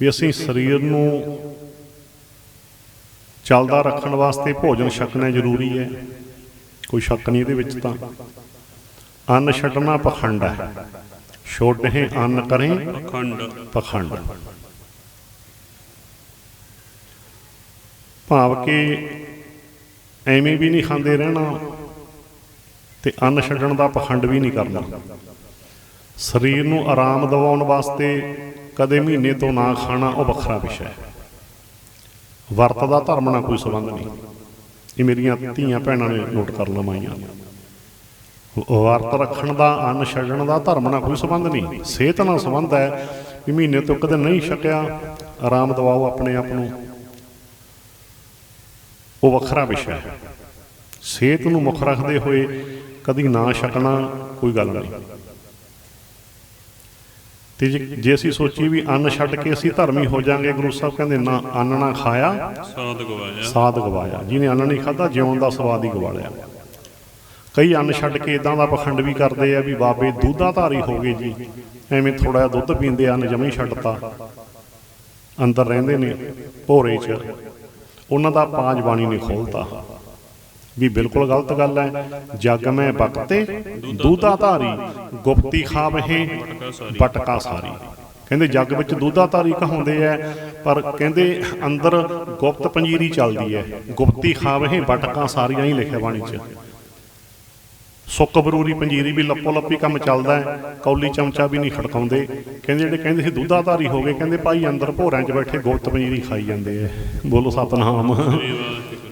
ਵੀ ਅਸੀਂ ਸਰੀਰ ਨੂੰ ਚੱਲਦਾ ਰੱਖਣ ਵਾਸਤੇ ਭੋਜਨ ਛਕਣਾ ਜ਼ਰੂਰੀ ਹੈ। ਕੋਈ ਸ਼ੱਕ ਨਹੀਂ ਇਹਦੇ ਵਿੱਚ ਤਾਂ। ਅੰਨ ਛੱਡਣਾ ਪਖੰਡ ਹੈ। ਛੋਟੇ ਅੰਨ ਕਰੇ ਅਖੰਡ ਪਖੰਡ। ਭਾਵ ਕਿ ਐਵੇਂ ਵੀ ਨਹੀਂ ਖਾਂਦੇ ਰਹਿਣਾ ਤੇ ਅੰਨ ਛੱਡਣ ਦਾ ਪਖੰਡ ਵੀ ਨਹੀਂ ਕਰਨਾ। ਸਰੀਰ ਨੂੰ ਆਰਾਮ ਦਿਵਾਉਣ ਵਾਸਤੇ ਕਦੇ ਮਹੀਨੇ ਤੋਂ ਨਾ ਖਾਣਾ, ਉਹ ਵੱਖਰਾ ਵਿਸ਼ਾ ਹੈ। ਵਰਤ ਦਾ ਧਰਮ ਨਾਲ ਕੋਈ ਸੰਬੰਧ ਨਹੀਂ। ਇਹ ਮੇਰੀਆਂ ਧੀਆਂ ਭੈਣਾਂ ਨੇ ਨੋਟ ਕਰ ਲਵਾਈਆਂ। ਵਰਤ ਰੱਖਣ ਦਾ, ਅੰਨ ਛੱਡਣ ਦਾ ਧਰਮ ਨਾਲ ਕੋਈ ਸੰਬੰਧ ਨਹੀਂ। ਸਿਹਤ ਨਾਲ ਸੰਬੰਧ ਹੈ ਵੀ ਮਹੀਨੇ ਤੋਂ ਕਦੇ ਨਹੀਂ ਛਕਿਆ, ਆਰਾਮ ਦਿਵਾਓ ਆਪਣੇ ਆਪ ਨੂੰ। ਉਹ ਵੱਖਰਾ ਵਿਸ਼ਾ ਹੈ। ਸਿਹਤ ਨੂੰ ਮੁੱਖ ਰੱਖਦੇ ਹੋਏ ਕਦੀ ਨਾ ਛਕਣਾ ਕੋਈ ਗੱਲ ਨਹੀਂ। ਤੇ ਜੇ ਜੇ ਅਸੀਂ ਸੋਚੀ ਵੀ ਅੰਨ ਛੱਡ ਕੇ ਅਸੀਂ ਧਰਮੀ ਹੋ ਜਾਾਂਗੇ ਗੁਰੂ ਸਾਹਿਬ ਕਹਿੰਦੇ ਨਾ ਅੰਨ ਨਾ ਖਾਇਆ ਸਾਧ ਗਵਾਇਆ। ਸਾਧ ਗਵਾਇਆ। ਜਿਹਨੇ ਅੰਨ ਨਹੀਂ ਖਾਦਾ ਜਿਉਣ ਦਾ ਸਵਾਦ ਹੀ ਗਵਾ ਲਿਆ ਕਈ ਅੰਨ ਛੱਡ ਕੇ ਇਦਾਂ ਦਾ ਪਖੰਡ ਵੀ ਕਰਦੇ ਆ ਵੀ ਬਾਬੇ ਦੁੱਧਾ ਧਾਰੀ ਹੋ ਗਏ ਜੀ। ਐਵੇਂ ਥੋੜਾ ਜਿਹਾ ਦੁੱਧ ਪੀਂਦੇ ਅੰਨ ਜਮੇ ਛੱਡਤਾ। ਅੰਦਰ ਰਹਿੰਦੇ ਨੇ ਭੋਰੇ 'ਚ। ਉਹਨਾਂ ਦਾ ਪਾਂਜ ਬਾਣੀ ਨੇ ਖੋਲਤਾ ਵੀ ਬਿਲਕੁਲ ਗਲਤ ਗੱਲ ਹੈ। ਜਗ ਮੈਂ ਬਕਤੇ ਦੁੱਧਾ ਧਾਰੀ ਗੁਪਤੀ ਖਾਵਹਿ ਬਟਕਾ ਸਾਰੀ। ਕਹਿੰਦੇ ਜੱਗ ਵਿੱਚ ਦੁੱਧਾ ਧਾਰੀ ਕਹਾਉਂਦੇ ਐ ਪਰ ਕਹਿੰਦੇ ਅੰਦਰ ਗੁਪਤ ਪੰਜੀਰੀ ਚੱਲਦੀ ਐ ਗੁਪਤੀ ਖਾਵਹਿ ਬਟਕਾਂ ਸਾਰੀਆਂ ਹੀ ਲਿਖਿਆ ਬਾਣੀ 'ਚ। ਸੁੱਕ ਬਰੂਰੀ ਪੰਜੀਰੀ ਵੀ ਲੱਪੋ ਲੱਪੀ ਕੰਮ ਚੱਲਦਾ ਹੈ, ਕੌਲੀ ਚਮਚਾ ਵੀ ਨਹੀਂ ਖੜਕਾਉਂਦੇ। ਕਹਿੰਦੇ ਜਿਹੜੇ ਕਹਿੰਦੇ ਸੀ ਦੁੱਧਾ ਧਾਰੀ ਹੋ ਗਏ, ਕਹਿੰਦੇ ਭਾਈ ਅੰਦਰ ਭੋਰਿਆਂ 'ਚ ਬੈਠੇ ਗੁਪਤ ਪੰਜੀਰੀ ਖਾਈ ਜਾਂਦੇ ਐ ਬੋਲੋ ਸਤਨਾਮ।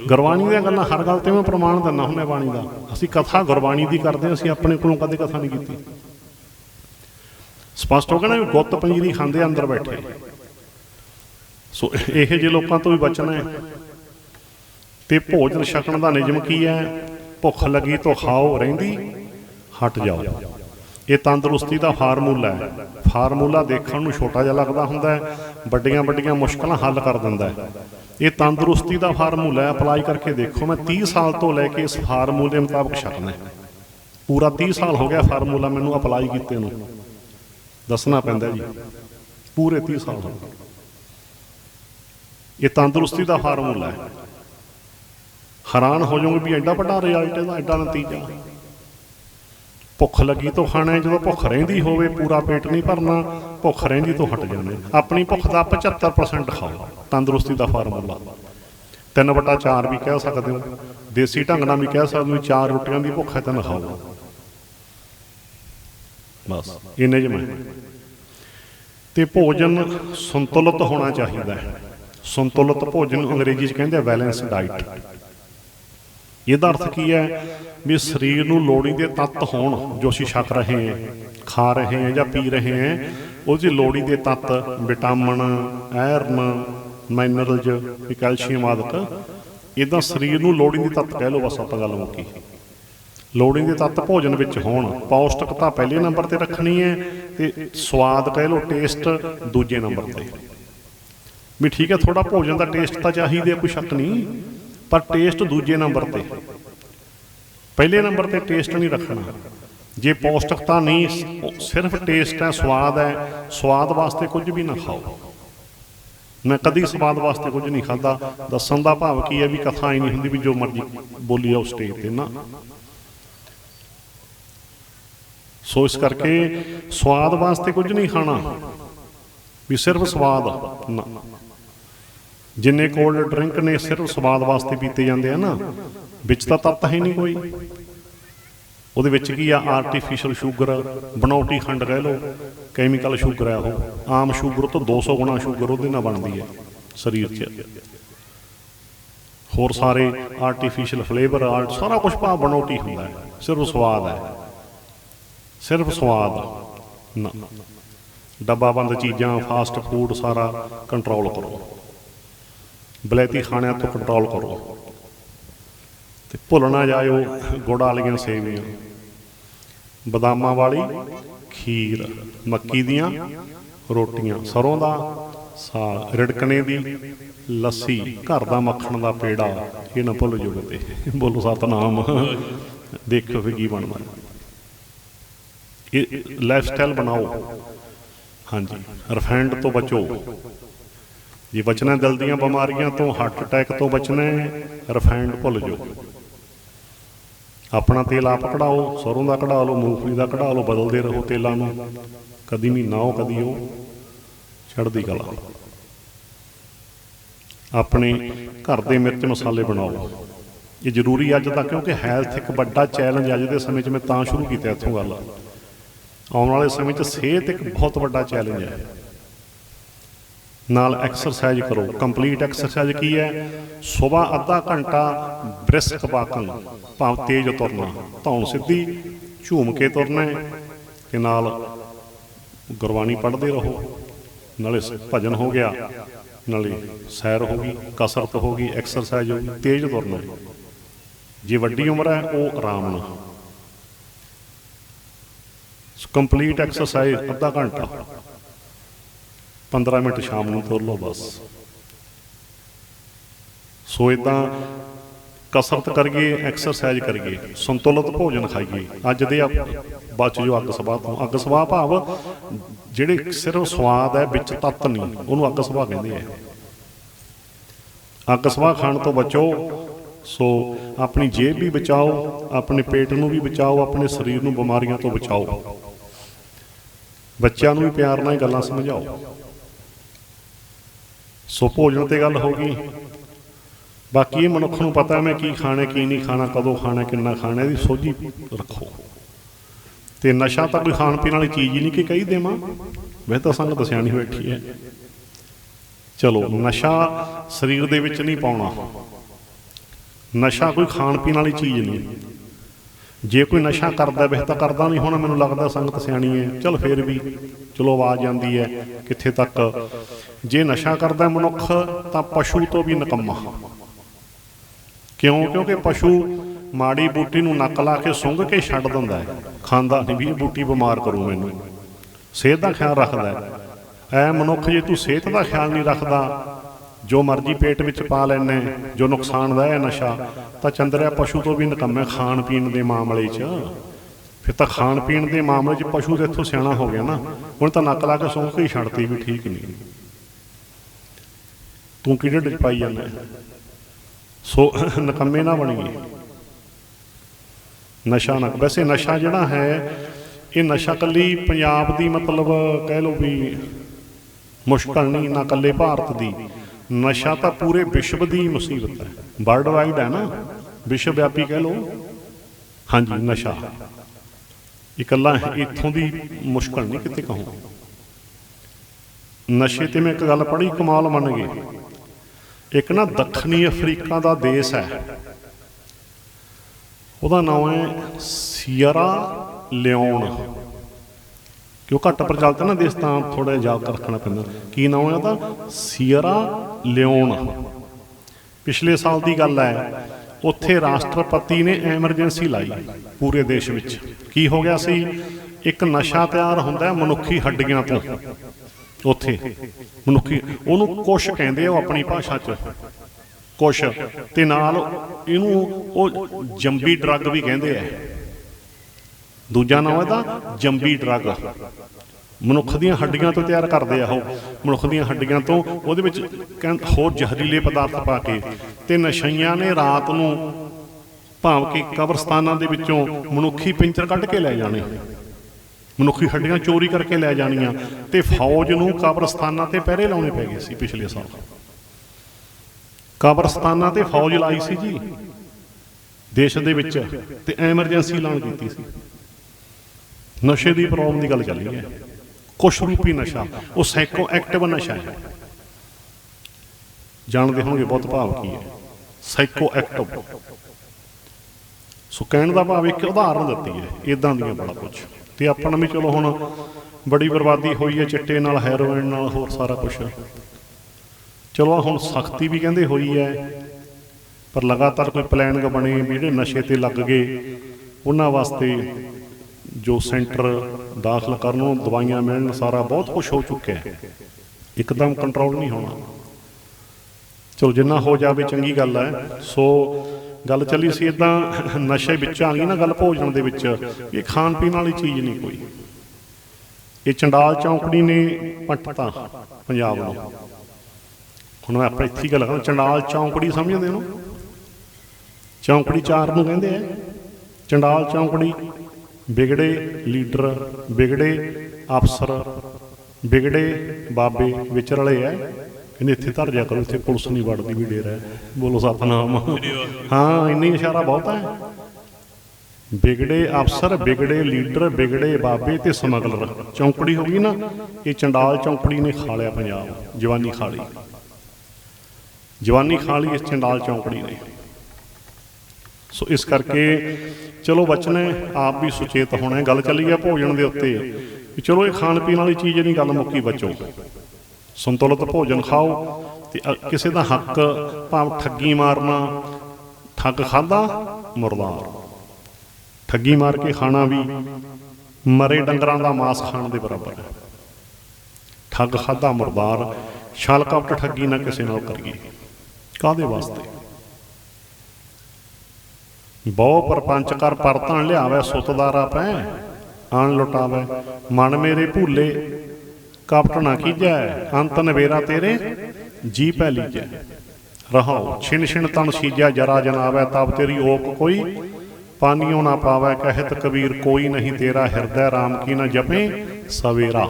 ਗੁਰਬਾਣੀ ਦੀਆਂ ਗੱਲਾਂ ਹਰ ਗੱਲ ਤੇ ਮੈਂ ਪ੍ਰਮਾਣ ਦਿੰਦਾ ਹੁੰਦਾ ਬਾਣੀ ਦਾ। ਅਸੀਂ ਕਥਾ ਗੁਰਬਾਣੀ ਦੀ ਕਰਦੇ ਹਾਂ, ਅਸੀਂ ਆਪਣੇ ਕੋਲੋਂ ਕਦੇ ਕਥਾ ਨਹੀਂ ਕੀਤੀ। ਸਪਸ਼ਟ ਹੋ ਗਿਆ ਨਾ ਵੀ ਗੁੱਤ ਪੰਜੀਰੀ ਖਾਂਦੇ ਅੰਦਰ ਬੈਠੇ। ਸੋ ਇਹ ਜੇ ਲੋਕਾਂ ਤੋਂ ਵੀ ਬਚਣਾ ਹੈ। ਤੇ ਭੋਜਨ ਛਕਣ ਦਾ ਨਿਯਮ ਕੀ ਹੈ? ਭੁੱਖ ਲੱਗੀ ਤਾਂ ਖਾਓ, ਰਹਿੰਦੀ, ਹਟ ਜਾਓ। ਇਹ ਤੰਦਰੁਸਤੀ ਦਾ ਫਾਰਮੂਲਾ ਹੈ। ਫਾਰਮੂਲਾ ਦੇਖਣ ਨੂੰ ਛੋਟਾ ਜਿਹਾ ਲੱਗਦਾ ਹੁੰਦਾ ਹੈ ਵੱਡੀਆਂ ਵੱਡੀਆਂ ਮੁਸ਼ਕਲਾਂ ਹੱਲ ਕਰ ਦਿੰਦਾ ਹੈ। ਇਹ ਤੰਦਰੁਸਤੀ ਦਾ ਫਾਰਮੂਲਾ ਹੈ, ਅਪਲਾਈ ਕਰਕੇ ਦੇਖੋ। ਮੈਂ 30 ਸਾਲ ਤੋਂ ਲੈ ਕੇ ਇਸ ਫਾਰਮੂਲੇ ਮੁਤਾਬਕ ਛਕਣਾ ਪੂਰਾ 30 ਸਾਲ ਹੋ ਗਿਆ ਫਾਰਮੂਲਾ ਮੈਨੂੰ ਅਪਲਾਈ ਕੀਤੇ ਨੂੰ। ਦੱਸਣਾ ਪੈਂਦਾ ਜੀ। ਪੂਰੇ 30 ਸਾਲ ਹੋ ਗਏ। ਇਹ ਤੰਦਰੁਸਤੀ ਦਾ ਫਾਰਮੂਲਾ ਹੈ। ਹੈਰਾਨ ਹੋ ਜਾਓਗੇ ਵੀ ਐਡਾ ਵੱਡਾ ਰਿਜ਼ਲਟ ਇਹਦਾ ਐਡਾ ਨਤੀਜਾ। ਭੁੱਖ ਲੱਗੀ ਤੋਂ ਖਾਣਾ ਜਦੋਂ ਭੁੱਖ ਰਹਿੰਦੀ ਹੋਵੇ, ਪੂਰਾ ਪੇਟ ਨਹੀਂ ਭਰਨਾ, ਭੁੱਖ ਰਹਿੰਦੀ ਤੋਂ ਹਟ ਜਾਣਾ ਆਪਣੀ ਭੁੱਖ ਦਾ 75% ਖਾਓ, ਤੰਦਰੁਸਤੀ ਦਾ ਫਾਰਮੂਲਾ। 3 ਬਟਾ 4 ਵੀ ਕਹਿ ਸਕਦੇ ਹੋ, ਦੇਸੀ ਢੰਗ ਨਾਲ ਵੀ ਕਹਿ ਸਕਦੇ ਹੋ, ਚਾਰ ਰੋਟੀਆਂ ਦੀ ਭੁੱਖ ਹੈ ਤਾਂ ਖਾਓ। ਬਸ, ਇੰਨੇ ਜਿਹਾ ਤੇ ਭੋਜਨ ਸੰਤੁਲਿਤ ਹੋਣਾ ਚਾਹੀਦਾ ਹੈ। ਸੰਤੁਲਿਤ ਭੋਜਨ ਅੰਗਰੇਜ਼ੀ 'ਚ ਕਹਿੰਦੇ ਆ ਬੈਲੈਂਸ ਡਾਈਟ ਇਹਦਾ ਅਰਥ ਕੀ ਹੈ ਵੀ ਸਰੀਰ ਨੂੰ ਲੋੜੀਂਦੇ ਤੱਤ ਹੋਣ ਜੋ ਅਸੀਂ ਛਕ ਰਹੇ ਹਾਂ, ਖਾ ਰਹੇ ਹਾਂ ਜਾਂ ਪੀ ਰਹੇ ਹਾਂ ਉਹ 'ਚ ਲੋੜੀਂਦੇ ਤੱਤ ਵਿਟਾਮਿਨ, ਆਇਰਨ, ਮਿਨਰਲਜ, ਵੀ ਕੈਲਸ਼ੀਅਮ ਆਦਿਕ ਇਦਾਂ ਸਰੀਰ ਨੂੰ ਲੋੜੀਂਦੇ ਤੱਤ ਕਹਿ ਲਓ ਬਸ ਆਪਾਂ ਗੱਲ ਮੁੱਕੀ ਲੋੜੀਂਦੇ ਤੱਤ ਭੋਜਨ ਵਿੱਚ ਹੋਣ ਪੌਸ਼ਟਿਕਤਾ ਪਹਿਲੇ ਨੰਬਰ ਤੇ ਰੱਖਣੀ ਹੈ ਤੇ ਸਵਾਦ ਕਹਿ ਲਓ ਟੇਸਟ ਦੂਜੇ ਨੰਬਰ ਤੇ। ਵੀ ਠੀਕ ਹੈ ਥੋੜਾ ਭੋਜਨ ਦਾ ਟੇਸਟ ਤਾਂ ਚਾਹੀਦਾ, ਕੋਈ ਸ਼ੱਕ ਨਹੀਂ। ਪਰ ਟੇਸਟ ਦੂਜੇ ਨੰਬਰ ਤੇ। ਪਹਿਲੇ ਨੰਬਰ ਤੇ ਟੇਸਟ ਨਹੀਂ ਰੱਖਣਾ। ਜੇ ਪੌਸ਼ਟਿਕਤਾ ਨਹੀਂ, ਸਿਰਫ ਟੇਸਟ ਹੈ, ਸਵਾਦ ਹੈ, ਸਵਾਦ ਵਾਸਤੇ ਕੁਝ ਵੀ ਨਾ ਖਾਓ। ਮੈਂ ਕਦੀ ਸਵਾਦ ਵਾਸਤੇ ਕੁਝ ਨਹੀਂ ਖਾਦਾ। ਦੱਸਣ ਦਾ ਭਾਵ ਕੀ ਹੈ ਵੀ ਕਥਾ ਹੀ ਨਹੀਂ ਹੁੰਦੀ ਵੀ ਜੋ ਮਰਜ਼ੀ ਬੋਲੀ ਜਾਓ ਸਟੇਜ ਤੇ ਨਾ। ਸੋ ਇਸ ਕਰਕੇ ਸਵਾਦ ਵਾਸਤੇ ਕੁਝ ਨਹੀਂ ਖਾਣਾ, ਵੀ ਸਿਰਫ ਸਵਾਦ ਨਾ। ਜਿੰਨੇ ਕੋਲਡ ਡਰਿੰਕ ਨੇ, ਸਿਰਫ ਸਵਾਦ ਵਾਸਤੇ ਪੀਤੇ ਜਾਂਦੇ ਆ ਨਾ, ਵਿੱਚ ਤਾਂ ਤੱਤ ਹੈ ਨਹੀਂ ਕੋਈ। ਉਹਦੇ ਵਿੱਚ ਕੀ ਆ? ਆਰਟੀਫੀਸ਼ੀਅਲ ਸ਼ੂਗਰ ਬਣਾਉਟੀ ਖੰਡ ਕਹਿ ਲਓ ਕੈਮੀਕਲ ਸ਼ੂਗਰ ਆ ਉਹ। ਆਮ ਸ਼ੂਗਰ ਤੋਂ 200 ਗੁਣਾ ਸ਼ੂਗਰ ਉਹਦੇ ਨਾਲ ਬਣਦੀ ਹੈ, ਸਰੀਰ 'ਚ। ਹੋਰ ਸਾਰੇ ਆਰਟੀਫੀਸ਼ੀਅਲ ਫਲੇਵਰ ਆਰਟ ਸਾਰਾ ਕੁਝ ਭਾ ਬਣਾਉਟੀ ਹੁੰਦਾ ਹੈ, ਸਿਰਫ ਸਵਾਦ ਹੈ। ਸਿਰਫ ਸਵਾਦ, ਨਾ। ਡੱਬਾ ਬੰਦ ਚੀਜ਼ਾਂ ਫਾਸਟ ਫੂਡ ਸਾਰਾ ਕੰਟਰੋਲ ਕਰੋ। ਬਲੈਤੀ ਖਾਣਿਆਂ ਤੋਂ ਕੰਟਰੋਲ ਕਰੋ। ਤੇ ਭੁੱਲਣਾ ਜਾਇਓ ਗੁੜ ਵਾਲੀਆਂ ਸੇਵੀਆਂ। ਬਦਾਮਾਂ ਵਾਲੀ, ਖੀਰ, ਮੱਕੀ ਦੀਆਂ ਰੋਟੀਆਂ, ਸਰੋਂ ਦਾ ਸਾਗ, ਰਿੜਕਣੇ ਦੀ ਲੱਸੀ, ਘਰ ਦਾ ਮੱਖਣ ਦਾ ਪੇੜਾ, ਇਹ ਨਾ ਭੁੱਲ ਜਾਓ ਤੇ ਬੋਲੋ ਸਤਨਾਮ। ਦੇਖੋ ਫਿਰ ਕੀ ਬਣਦਾ। ਇਹ ਲਾਈਫ ਸਟਾਈਲ ਬਣਾਓ। ਹਾਂਜੀ ਰਿਫਾਈਨਡ ਤੋਂ ਬਚੋ। ਜੇ ਬਚਣਾ ਦਿਲ ਦੀਆਂ ਬਿਮਾਰੀਆਂ ਤੋਂ ਹਾਰਟ ਅਟੈਕ ਤੋਂ ਬਚਣਾ ਹੈ ਰਿਫਾਈਨਡ ਭੁੱਲ ਜਾਓ। ਆਪਣਾ ਤੇਲ ਆਪ ਕਢਾਓ, ਸਰੋਂ ਦਾ ਕਢਾ ਲਓ, ਮੂੰਗਫਲੀ ਦਾ ਕਢਾ ਲਓ, ਬਦਲਦੇ ਰਹੋ ਤੇਲਾਂ ਨੂੰ। ਕਦੀ ਮਹੀਨਾ ਉਹ ਕਦੀ ਉਹ, ਚੜ੍ਹਦੀ ਕਲਾ। ਆਪਣੇ ਘਰ ਦੇ ਮਿਰਚ ਮਸਾਲੇ ਬਣਾਓ। ਇਹ ਜ਼ਰੂਰੀ ਅੱਜ ਤੱਕ ਕਿਉਂਕਿ ਹੈਲਥ ਇੱਕ ਵੱਡਾ ਚੈਲੰਜ ਅੱਜ ਦੇ ਸਮੇਂ 'ਚ ਮੈਂ ਤਾਂ ਸ਼ੁਰੂ ਕੀਤਾ ਇੱਥੋਂ ਗੱਲ। ਆਉਣ ਵਾਲੇ ਸਮੇਂ 'ਚ ਸਿਹਤ ਇੱਕ ਬਹੁਤ ਵੱਡਾ ਚੈਲੰਜ ਹੈ। ਨਾਲ ਐਕਸਰਸਾਈਜ਼ ਕਰੋ। ਕੰਪਲੀਟ ਐਕਸਰਸਾਈਜ਼ ਕੀ ਹੈ? ਸਵੇਰ ਅੱਧਾ ਘੰਟਾ ਬ੍ਰਿਸਕ ਵਾਕਿੰਗ ਭਾਵ ਤੇਜ਼ ਤੁਰਨਾ। ਧੌਣ ਸਿੱਧੀ, ਝੂਮ ਕੇ ਤੁਰਨਾ ਹੈ ਤੇ ਨਾਲ ਗੁਰਬਾਣੀ ਪੜ੍ਹਦੇ ਰਹੋ। ਨਾਲੇ ਭਜਨ ਹੋ ਗਿਆ, ਨਾਲੇ ਸੈਰ ਹੋ ਗਈ, ਕਸਰਤ ਹੋ ਗਈ ਐਕਸਰਸਾਈਜ਼ ਹੋ ਗਈ, ਤੇਜ਼ ਤੁਰਨਾ ਜੇ ਵੱਡੀ ਉਮਰ ਹੈ, ਉਹ ਆਰਾਮ ਨਾਲ। ਕੰਪਲੀਟ ਐਕਸਰਸਾਈਜ਼ ਅੱਧਾ ਘੰਟਾ। 15 ਮਿੰਟ ਸ਼ਾਮ ਨੂੰ ਤੁਰ ਲਓ ਬਸ। ਸੋ ਇਦਾਂ ਕਸਰਤ ਕਰੀਏ ਐਕਸਰਸਾਈਜ਼ ਕਰੀਏ, ਸੰਤੁਲਿਤ ਭੋਜਨ ਖਾਈਏ। ਅੱਜ ਦੇ ਆ ਬਚ ਜੋ ਅੱਗ ਸਵਾਹ ਤੋਂ, ਅੱਗ ਸਵਾਹ ਭਾਵ ਜਿਹੜੇ ਸਿਰਫ ਸਵਾਦ ਹੈ, ਵਿੱਚ ਤੱਤ ਨਹੀਂ, ਉਹਨੂੰ ਅੱਗ ਸਵਾਹ ਕਹਿੰਦੇ ਆ। ਅੱਗ ਸਵਾਹ ਖਾਣ ਤੋਂ ਬਚੋ। ਸੋ ਆਪਣੀ ਜੇਬ ਵੀ ਬਚਾਓ, ਆਪਣੇ ਪੇਟ ਨੂੰ ਵੀ ਬਚਾਓ, ਆਪਣੇ ਸਰੀਰ ਨੂੰ ਬਿਮਾਰੀਆਂ ਤੋਂ ਬਚਾਓ। ਬੱਚਿਆਂ ਨੂੰ ਵੀ ਪਿਆਰ ਨਾਲ ਗੱਲਾਂ ਸਮਝਾਓ। ਸੋ ਭੋਜਨ ਤੇ ਗੱਲ ਹੋ ਗਈ। ਬਾਕੀ ਇਹ ਮਨੁੱਖ ਨੂੰ ਪਤਾ ਮੈਂ ਕੀ ਖਾਣਾ, ਕੀ ਨਹੀਂ ਖਾਣਾ, ਕਦੋਂ ਖਾਣਾ, ਕਿੰਨਾ ਖਾਣਾ, ਇਹਦੀ ਸੋਝੀ ਰੱਖੋ। ਤੇ ਨਸ਼ਾ ਤਾਂ ਕੋਈ ਖਾਣ ਪੀਣ ਵਾਲੀ ਚੀਜ਼ ਹੀ ਨਹੀਂ ਕਿ ਕਹੀ ਦੇਵਾਂ। ਵੈਸੇ ਤਾਂ ਸੰਗਤ ਨਹੀਂ ਬੈਠੀ ਹੈ। ਚਲੋ, ਨਸ਼ਾ ਸਰੀਰ ਦੇ ਵਿੱਚ ਨਹੀਂ ਪਾਉਣਾ। ਨਸ਼ਾ ਕੋਈ ਖਾਣ ਪੀਣ ਵਾਲੀ ਚੀਜ਼ ਨਹੀਂ ਜੇ ਕੋਈ ਨਸ਼ਾ ਕਰਦਾ ਵੈਸੇ ਤਾਂ ਕਰਦਾ ਨਹੀਂ, ਹੁਣ ਮੈਨੂੰ ਲੱਗਦਾ ਸੰਗਤ ਸਿਆਣੀ ਹੈ। ਚਲ ਫੇਰ ਵੀ ਚਲੋ ਆਵਾਜ਼ ਆਉਂਦੀ ਹੈ ਕਿੱਥੇ ਤੱਕ। ਜੇ ਨਸ਼ਾ ਕਰਦਾ ਮਨੁੱਖ, ਤਾਂ ਪਸ਼ੂ ਤੋਂ ਵੀ ਨਿਕੰਮਾ। ਕਿਉਂ? ਕਿਉਂਕਿ ਪਸ਼ੂ ਮਾੜੀ ਬੂਟੀ ਨੂੰ ਨੱਕ ਲਾ ਕੇ ਸੁੰਘ ਕੇ ਛੱਡ ਦਿੰਦਾ ਹੈ। ਖਾਂਦਾ ਨਹੀਂ ਵੀ ਇਹ ਬੂਟੀ ਬਿਮਾਰ ਕਰੂ ਮੈਨੂੰ। ਸਿਹਤ ਦਾ ਖਿਆਲ ਰੱਖਦਾ ਹੈ। ਐ ਮਨੁੱਖ, ਜੇ ਤੂੰ ਸਿਹਤ ਦਾ ਖਿਆਲ ਨਹੀਂ ਰੱਖਦਾ ਜੋ ਮਰਜ਼ੀ ਪੇਟ ਵਿੱਚ ਪਾ ਲੈਣਾ ਜੋ ਨੁਕਸਾਨਦਾ ਹੈ ਨਸ਼ਾ, ਤਾਂ ਚੰਦਰਿਆ ਪਸ਼ੂ ਤੋਂ ਵੀ ਨਿਕੰਮੇ ਖਾਣ ਪੀਣ ਦੇ ਮਾਮਲੇ 'ਚ। ਫਿਰ ਤਾਂ ਖਾਣ ਪੀਣ ਦੇ ਮਾਮਲੇ 'ਚ ਪਸ਼ੂ ਤੇ ਇੱਥੋਂ ਸਿਆਣਾ ਹੋ ਗਿਆ ਨਾ। ਹੁਣ ਤਾਂ ਨੱਕ ਲਾ ਕੇ ਸੁੰਘ ਕੇ ਹੀ ਛੱਡਤੀ ਵੀ ਠੀਕ ਨਹੀਂ। ਤੂੰ ਕਿਹੜੇ ਢਿੱਡ ਪਾਈ ਜਾਂਦਾ? ਸੋ ਨਕੰਮੇ ਨਾ ਬਣੀਏ ਨਸ਼ਾ ਨਾ ਵੈਸੇ ਨਸ਼ਾ ਜਿਹੜਾ ਹੈ, ਇਹ ਨਸ਼ਾ ਕੱਲੀ ਪੰਜਾਬ ਦੀ ਮਤਲਬ ਕਹਿ ਲਓ ਵੀ ਮੁਸ਼ਕਲ ਨਹੀਂ, ਨਾ ਕੱਲੇ ਭਾਰਤ ਦੀ। ਨਸ਼ਾ ਤਾਂ ਪੂਰੇ ਵਿਸ਼ਵ ਦੀ ਮੁਸੀਬਤ ਹੈ। ਵਰਲਡ ਵਾਈਡ ਹੈ ਨਾ। ਵਿਸ਼ਵ ਵਿਆਪੀ ਕਹਿ ਲਓ। ਹਾਂਜੀ, ਨਸ਼ਾ। ਇਕੱਲਾ ਇੱਥੋਂ ਦੀ ਮੁਸ਼ਕਲ ਨਹੀਂ ਕਿਤੇ ਕਹੂੰ। ਨਸ਼ੇ ਤੇ ਮੈਂ ਇੱਕ ਗੱਲ ਪੜ੍ਹੀ, ਕਮਾਲ ਮੰਨ ਗਏ। ਇੱਕ ਨਾ ਦੱਖਣੀ ਅਫਰੀਕਾ ਦਾ ਦੇਸ਼ ਹੈ। ਉਹਦਾ ਨਾਮ ਹੈ ਸੀਅਰਾ ਲਿਓਨ। ਕਿਉਂ ਘੱਟ ਪ੍ਰਚਲਿਤ ਨਾ ਦੇਸ਼, ਤਾਂ ਥੋੜਾ ਜਿਹਾ ਯਾਦ ਰੱਖਣਾ ਪੈਂਦਾ। ਕੀ ਨਾਮ ਹੈ ਉਹਦਾ? ਸੀਅਰਾ ਲਿਓਨ ਪਿਛਲੇ ਸਾਲ ਦੀ ਗੱਲ ਹੈ, ਉੱਥੇ ਰਾਸ਼ਟਰਪਤੀ ਨੇ ਐਮਰਜੈਂਸੀ ਲਾਈ ਪੂਰੇ ਦੇਸ਼ ਵਿੱਚ। ਕੀ ਹੋ ਗਿਆ ਸੀ? ਇੱਕ ਨਸ਼ਾ ਤਿਆਰ ਹੁੰਦਾ ਹੈ ਮਨੁੱਖੀ ਹੱਡੀਆਂ ਤੋਂ। ਉੱਥੇ ਮਨੁੱਖੀ, ਉਹਨੂੰ ਕੁਸ਼ ਕਹਿੰਦੇ ਆ ਉਹ ਆਪਣੀ ਭਾਸ਼ਾ 'ਚ। ਕੁਸ਼ ਤੇ ਨਾਲ ਇਹਨੂੰ ਉਹ ਜੰਬੀ ਡਰੱਗ ਵੀ ਕਹਿੰਦੇ ਆ। ਦੂਜਾ ਨਾਮ ਇਹਦਾ ਜੰਬੀ ਡਰੱਗ। ਮਨੁੱਖ ਦੀਆਂ ਹੱਡੀਆਂ ਤੋਂ ਤਿਆਰ ਕਰਦੇ ਆ ਉਹ। ਮਨੁੱਖ ਦੀਆਂ ਹੱਡੀਆਂ ਤੋਂ, ਉਹਦੇ ਵਿੱਚ ਕਹਿੰ- ਹੋਰ ਜ਼ਹਿਰੀਲੇ ਪਦਾਰਥ ਪਾ ਕੇ ਤੇ ਨਸ਼ਈਆਂ ਨੇ ਰਾਤ ਨੂੰ ਭਾਵ ਕਿ ਕਬਰਸਤਾਨਾਂ ਦੇ ਵਿੱਚੋਂ ਮਨੁੱਖੀ ਪਿੰਚਰ ਕੱਢ ਕੇ ਲੈ ਜਾਣੇ। ਮਨੁੱਖੀ ਹੱਡੀਆਂ ਚੋਰੀ ਕਰਕੇ ਲੈ ਜਾਣੀਆਂ ਤੇ ਫੌਜ ਨੂੰ ਕਬਰਸਤਾਨਾਂ ਤੇ ਪਹਿਰੇ ਲਾਉਣੇ ਪੈ ਗਏ ਸੀ ਪਿਛਲੇ ਸਾਲ। ਕਬਰਸਤਾਨਾਂ ਤੇ ਫੌਜ ਲਾਈ ਸੀ ਜੀ। ਦੇਸ਼ ਦੇ ਵਿੱਚ ਤੇ ਐਮਰਜੈਂਸੀ ਐਲਾਨ ਕੀਤੀ ਸੀ। ਨਸ਼ੇ ਦੀ ਪ੍ਰੋਬਲਮ ਦੀ ਗੱਲ ਚੱਲੀ ਹੈ। ਕੁਛ ਰੂਪੀ ਨਸ਼ਾ, ਉਹ ਸਾਈਕੋ ਐਕਟਿਵ ਨਸ਼ਾ ਹੈ। ਜਾਣਦੇ ਹੋਣਗੇ ਬਹੁਤ ਭਾਵ ਕੀ ਹੈ। Psycho active. ਸੋ ਕਹਿਣ ਦਾ ਭਾਵ ਇੱਕ ਉਦਾਹਰਨ ਦਿੱਤੀ ਹੈ ਇਦਾਂ ਦੀਆਂ ਬੜਾ ਕੁਝ ਤੇ ਆਪਣਾ ਵੀ ਚਲੋ ਹੁਣ ਬੜੀ ਬਰਬਾਦੀ ਹੋਈ ਹੈ, ਚਿੱਟੇ ਨਾਲ, ਹੈਰੋਇਨ ਨਾਲ, ਹੋਰ ਸਾਰਾ ਕੁਝ ਚਲੋ ਹੁਣ ਸਖਤੀ ਵੀ ਕਹਿੰਦੇ ਹੋਈ ਹੈ, ਪਰ ਲਗਾਤਾਰ ਕੋਈ ਪਲਾਨਿੰਗ ਬਣੇ ਵੀ ਜਿਹੜੇ ਨਸ਼ੇ ਤੇ ਲੱਗ ਗਏ, ਉਹਨਾਂ ਵਾਸਤੇ ਜੋ ਸੈਂਟਰ ਦਾਖਲ ਕਰਨ ਨੂੰ ਦਵਾਈਆਂ ਮਿਲਣ ਸਾਰਾ ਬਹੁਤ ਕੁਝ ਹੋ ਚੁੱਕਿਆ ਹੈ। ਇੱਕਦਮ ਕੰਟਰੋਲ ਨਹੀਂ ਹੋਣਾ। ਚਲੋ, ਜਿੰਨਾ ਹੋ ਜਾਵੇ ਚੰਗੀ ਗੱਲ ਹੈ। ਸੋ, ਗੱਲ ਚੱਲੀ ਸੀ ਇਦਾਂ ਨਸ਼ੇ ਵਿੱਚ ਆ ਗਈ ਨਾ ਗੱਲ ਭੋਜਨ ਦੇ ਵਿੱਚ ਇਹ ਖਾਣ ਪੀਣ ਵਾਲੀ ਚੀਜ਼ ਨਹੀਂ ਕੋਈ। ਇਹ ਚੰਡਾਲ ਚੌਂਕੜੀ ਨੇ ਪੱਟਤਾ ਪੰਜਾਬ ਨੂੰ। ਹੁਣ ਮੈਂ ਆਪਾਂ ਇੱਥੇ ਗੱਲ ਕਰਾਂ, ਚੰਡਾਲ ਚੌਂਕੜੀ ਸਮਝਦੇ ਹੋ? ਚੌਂਕੜੀ ਚਾਰ ਨੂੰ ਕਹਿੰਦੇ ਆ। ਚੰਡਾਲ ਚੌਂਕੜੀ ਵਿਗੜੇ ਲੀਡਰ, ਵਿਗੜੇ ਅਫਸਰ, ਵਿਗੜੇ ਬਾਬੇ ਵਿਚਰਲੇ ਐ। ਕਹਿੰਦੇ ਇੱਥੇ ਧਰ ਜਾ ਕਰੋ, ਇੱਥੇ ਪੁਲਿਸ ਨਹੀਂ ਵੜਦੀ, ਵੀ ਡੇਰਾ ਬੋਲੋ ਸਤਨਾਮ ਹਾਂ, ਇੰਨੀ ਇਸ਼ਾਰਾ ਬਹੁਤਾ ਹੈ ਵਿਗੜੇ ਅਫਸਰ, ਵਿਗੜੇ ਲੀਡਰ, ਵਿਗੜੇ ਬਾਬੇ ਤੇ ਸਮਗਲਰ। ਚੌਂਕੜੀ ਹੋ ਗਈ ਨਾ, ਇਹ ਚੰਡਾਲ ਚੌਂਕੜੀ ਨੇ ਖਾ ਲਿਆ ਪੰਜਾਬ। ਜਵਾਨੀ ਖਾ ਲਈ। ਜਵਾਨੀ ਖਾ ਲਈ ਇਸ ਚੰਡਾਲ ਚੌਂਕੜੀ ਨੇ। ਸੋ ਇਸ ਕਰਕੇ ਚਲੋ ਬਚਨ ਆਪ ਵੀ ਸੁਚੇਤ ਹੋਣਾ ਗੱਲ ਚੱਲੀ ਹੈ ਭੋਜਨ ਦੇ ਉੱਤੇ ਵੀ ਚਲੋ ਇਹ ਖਾਣ ਪੀਣ ਵਾਲੀ ਚੀਜ਼ ਨਹੀਂ, ਗੱਲ ਮੁੱਕੀ ਬਚੋ। ਸੰਤੁਲਿਤ ਭੋਜਨ ਖਾਓ ਤੇ ਕਿਸੇ ਦਾ ਹੱਕ ਭਾਵ ਠੱਗੀ ਮਾਰਨਾ, ਠੱਗ ਖਾਦਾ ਮੁਰਦਾਰ ਠੱਗੀ ਮਾਰ ਕੇ ਖਾਣਾ ਵੀ ਮਰੇ ਡੰਗਰਾਂ ਦਾ ਮਾਸ ਖਾਣ ਦੇ ਬਰਾਬਰ ਹੈ। ਠੱਗ ਖਾਦਾ ਮੁਰਦਾਰ ਛਲ ਕਪਟ ਠੱਗੀ ਨਾ ਕਿਸੇ ਨਾਲ ਕਰੀਏ। ਕਾਦੇ ਵਾਸਤੇ? ਬਹੁ ਪਰਪੰਚ ਕਰ ਪਰਤਣ ਲਿਆਵੇ, ਸੁਤਦਾਰਾ ਪੈ ਆਣ ਲੁਟਾਵੇ। ਮਨ ਮੇਰੇ ਭੂਲੇ, ਕਪਟ ਨਾ ਕੀਜੈ, ਅੰਤ ਨਵੇਰਾ ਤੇਰੇ, ਜੀ ਪੈ ਲੀਜੈ। ਰਹਾਉ, ਛਿਣ ਛਿਣ ਤਨ ਸੀਜੈ, ਜਰਾ ਜਨਾਵੇ, ਤਬ ਤੇਰੀ ਓਕ ਕੋਈ, ਪਾਨੀਓ ਨਾ ਪਾਵੇ, ਕਹਿਤ ਕਬੀਰ, ਕੋਈ ਨਹੀਂ ਤੇਰਾ ਹਿਰਦੈ RAM ਕੀ ਨਾ ਜਪੇ, ਸਵੇਰਾ।